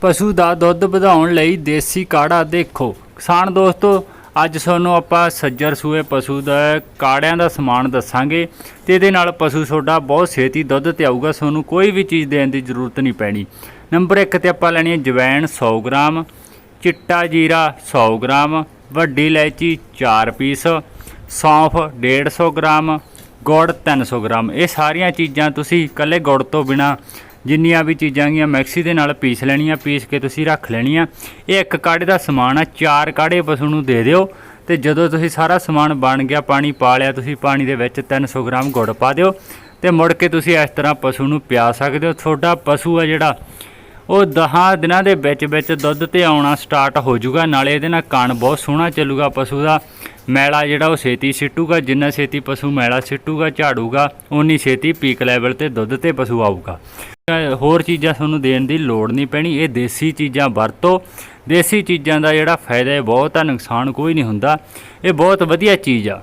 ਪਸ਼ੂ ਦਾ ਦੁੱਧ ਵਧਾਉਣ ਲਈ ਦੇਸੀ ਕਾੜਾ ਦੇਖੋ। ਕਿਸਾਨ ਦੋਸਤੋ, ਅੱਜ ਤੁਹਾਨੂੰ ਆਪਾਂ ਸੱਜਰ ਸੂਏ ਪਸ਼ੂ ਦਾ ਕਾੜਿਆਂ ਦਾ ਸਮਾਨ ਦੱਸਾਂਗੇ ਤੇ ਇਹਦੇ ਨਾਲ ਪਸ਼ੂ ਤੁਹਾਡਾ ਬਹੁਤ ਛੇਤੀ ਦੁੱਧ ਤੇ ਆਊਗਾ, ਤੁਹਾਨੂੰ ਕੋਈ ਵੀ ਚੀਜ਼ ਦੇਣ ਦੀ ਜ਼ਰੂਰਤ ਨਹੀਂ ਪੈਣੀ। ਨੰਬਰ 1 ਤੇ ਆਪਾਂ ਲੈਣੀ ਹੈ ਜਵੈਣ 100 ਗ੍ਰਾਮ, ਚਿੱਟਾ ਜੀਰਾ 100 ਗ੍ਰਾਮ, ਵੱਡੀ ਇਲਾਇਚੀ 4 ਪੀਸ, ਸੌਂਫ 150 ਗ੍ਰਾਮ, ਗੁੜ 300 ਗ੍ਰਾਮ। ਇਹ ਸਾਰੀਆਂ ਚੀਜ਼ਾਂ ਤੁਸੀਂ ਇਕੱਲੇ ਗੁੜ ਤੋਂ ਬਿਨਾ ਜਿੰਨੀਆਂ ਵੀ ਚੀਜ਼ਾਂ ਗੀਆਂ ਮਿਕਸੀ ਦੇ ਨਾਲ ਪੀਸ ਲੈਣੀਆਂ, ਪੀਸ ਕੇ ਤੁਸੀਂ ਰੱਖ ਲੈਣੀਆਂ। ਇਹ ਇੱਕ ਕਾੜੇ ਦਾ ਸਮਾਨ ਆ, ਚਾਰ ਕਾੜੇ ਪਸ਼ੂ ਨੂੰ ਦੇ ਦਿਓ ਤੇ ਜਦੋਂ ਤੁਸੀਂ ਸਾਰਾ ਸਮਾਨ ਬਣ ਗਿਆ, ਪਾਣੀ ਪਾ ਲਿਆ, ਤੁਸੀਂ ਪਾਣੀ ਦੇ ਵਿੱਚ 300 ਗ੍ਰਾਮ ਗੁੜ ਪਾ ਦਿਓ ਤੇ ਮੁੜ ਕੇ ਤੁਸੀਂ ਇਸ ਤਰ੍ਹਾਂ ਪਸ਼ੂ ਨੂੰ ਪਿਆ ਸਕਦੇ ਹੋ। ਤੁਹਾਡਾ ਪਸ਼ੂ ਆ ਜਿਹੜਾ, ਉਹ 10 ਦਿਨਾਂ ਦੇ ਵਿੱਚ ਵਿੱਚ ਦੁੱਧ ਤੇ ਆਉਣਾ ਸਟਾਰਟ ਹੋ ਜਾਊਗਾ, ਨਾਲੇ ਇਹਦੇ ਨਾਲ ਕਣ ਬਹੁਤ ਸੋਹਣਾ ਚੱਲੂਗਾ ਪਸ਼ੂ ਦਾ। ਮੈਲਾ ਜਿਹੜਾ, ਉਹ ਛੇਤੀ ਸਿੱਟੂਗਾ, ਜਿੰਨਾ ਛੇਤੀ ਪਸ਼ੂ ਮੈਲਾ ਸਿੱਟੂਗਾ, ਝਾੜੂਗਾ ਉਨੀ ਛੇਤੀ ਪੀਕ ਲੈਵਲ ਤੇ ਦੁੱਧ ਤੇ ਪਸ਼ੂ ਆਊਗਾ। ਹੋਰ ਚੀਜ਼ਾਂ ਤੁਹਾਨੂੰ ਦੇਣ ਦੀ ਲੋੜ ਨਹੀਂ ਪੈਣੀ। ਇਹ ਦੇਸੀ ਚੀਜ਼ਾਂ ਵਰਤੋ। ਦੇਸੀ ਚੀਜ਼ਾਂ ਦਾ ਜਿਹੜਾ ਫਾਇਦਾ ਹੈ, ਬਹੁਤ ਆ, ਨੁਕਸਾਨ ਕੋਈ ਨਹੀਂ ਹੁੰਦਾ। ਇਹ ਬਹੁਤ ਵਧੀਆ ਚੀਜ਼ ਆ।